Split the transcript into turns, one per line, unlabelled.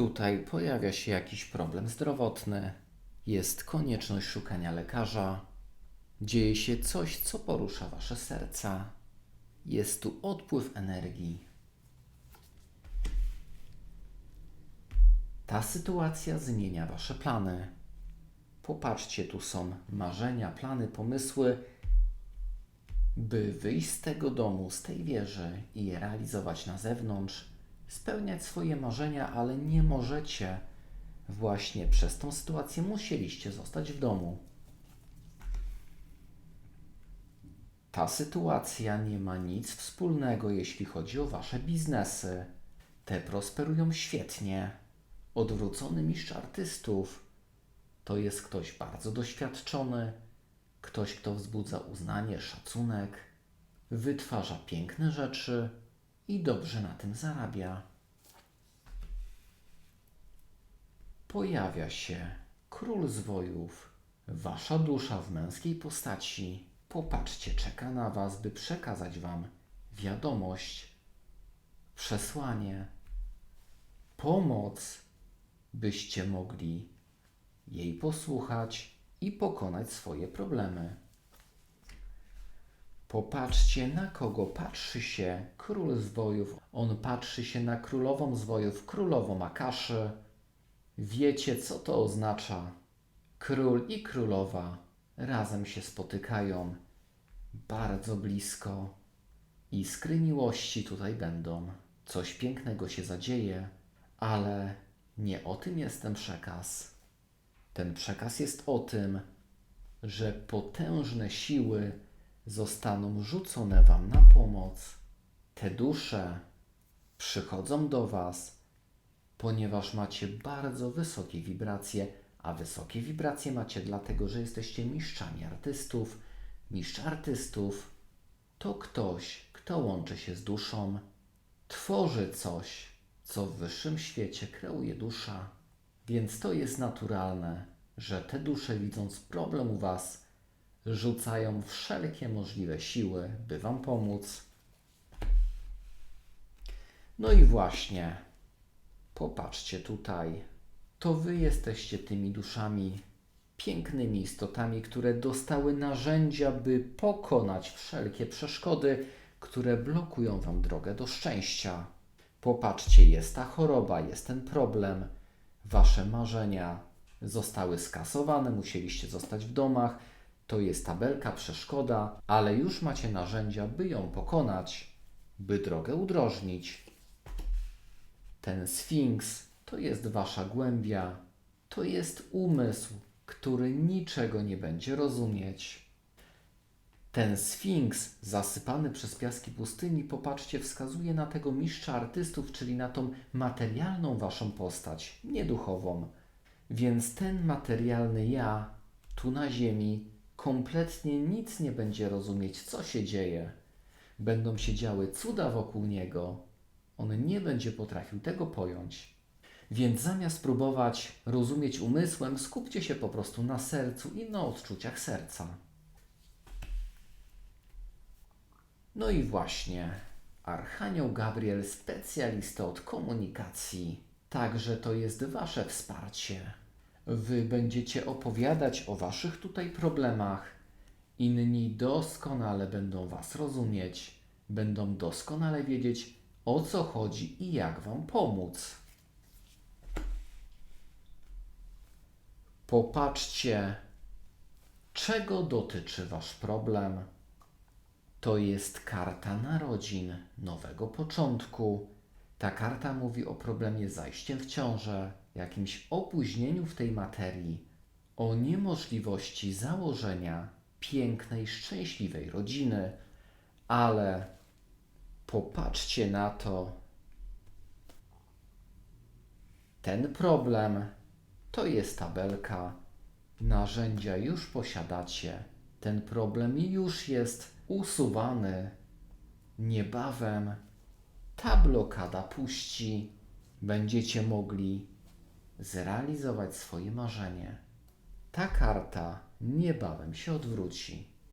Tutaj pojawia się jakiś problem zdrowotny, jest konieczność szukania lekarza, dzieje się coś, co porusza wasze serca. Jest tu odpływ energii. Ta sytuacja zmienia wasze plany. Popatrzcie, tu są marzenia, plany, pomysły, by wyjść z tego domu, z tej wieży i je realizować na zewnątrz, spełniać swoje marzenia, ale nie możecie. Właśnie przez tą sytuację musieliście zostać w domu. Ta sytuacja nie ma nic wspólnego, jeśli chodzi o wasze biznesy. Te prosperują świetnie. Odwrócony mistrz artystów to jest ktoś bardzo doświadczony, ktoś, kto wzbudza uznanie, szacunek, wytwarza piękne rzeczy i dobrze na tym zarabia. Pojawia się król zwojów, wasza dusza w męskiej postaci. Popatrzcie, czeka na was, by przekazać wam wiadomość, przesłanie, pomoc, byście mogli jej posłuchać i pokonać swoje problemy. Popatrzcie, na kogo patrzy się król zwojów. On patrzy się na królową zwojów, królową Akaszy. Wiecie, co to oznacza? Król i królowa razem się spotykają bardzo blisko. Iskry miłości tutaj będą. Coś pięknego się zadzieje, ale nie o tym jest ten przekaz. Ten przekaz jest o tym, że potężne siły zostaną rzucone Wam na pomoc. Te dusze przychodzą do Was, ponieważ macie bardzo wysokie wibracje, a wysokie wibracje macie dlatego, że jesteście mistrzami artystów. Mistrz artystów to ktoś, kto łączy się z duszą, tworzy coś, co w wyższym świecie kreuje dusza. Więc to jest naturalne, że te dusze, widząc problem u Was, rzucają wszelkie możliwe siły, by Wam pomóc. No i właśnie, popatrzcie tutaj. To Wy jesteście tymi duszami, pięknymi istotami, które dostały narzędzia, by pokonać wszelkie przeszkody, które blokują Wam drogę do szczęścia. Popatrzcie, jest ta choroba, jest ten problem. Wasze marzenia zostały skasowane, musieliście zostać w domach. To jest tabelka, przeszkoda, ale już macie narzędzia, by ją pokonać, by drogę udrożnić. Ten sfinks to jest wasza głębia, to jest umysł, który niczego nie będzie rozumieć. Ten sfinks zasypany przez piaski pustyni, popatrzcie, wskazuje na tego mistrza artystów, czyli na tą materialną waszą postać, nie duchową. Więc ten materialny ja, tu na ziemi, kompletnie nic nie będzie rozumieć, co się dzieje. Będą się działy cuda wokół niego. On nie będzie potrafił tego pojąć. Więc zamiast próbować rozumieć umysłem, skupcie się po prostu na sercu i na odczuciach serca. No i właśnie, Archanioł Gabriel, specjalista od komunikacji. Także to jest Wasze wsparcie. Wy będziecie opowiadać o Waszych tutaj problemach. Inni doskonale będą Was rozumieć, będą doskonale wiedzieć, o co chodzi i jak Wam pomóc. Popatrzcie, czego dotyczy Wasz problem. To jest karta narodzin, nowego początku. Ta karta mówi o problemie z zajściem w ciążę, jakimś opóźnieniu w tej materii, o niemożliwości założenia pięknej, szczęśliwej rodziny, ale popatrzcie na to. Ten problem to jest tabelka. Narzędzia już posiadacie. Ten problem już jest usuwany. Niebawem ta blokada puści. Będziecie mogli zrealizować swoje marzenie. Ta karta niebawem się odwróci.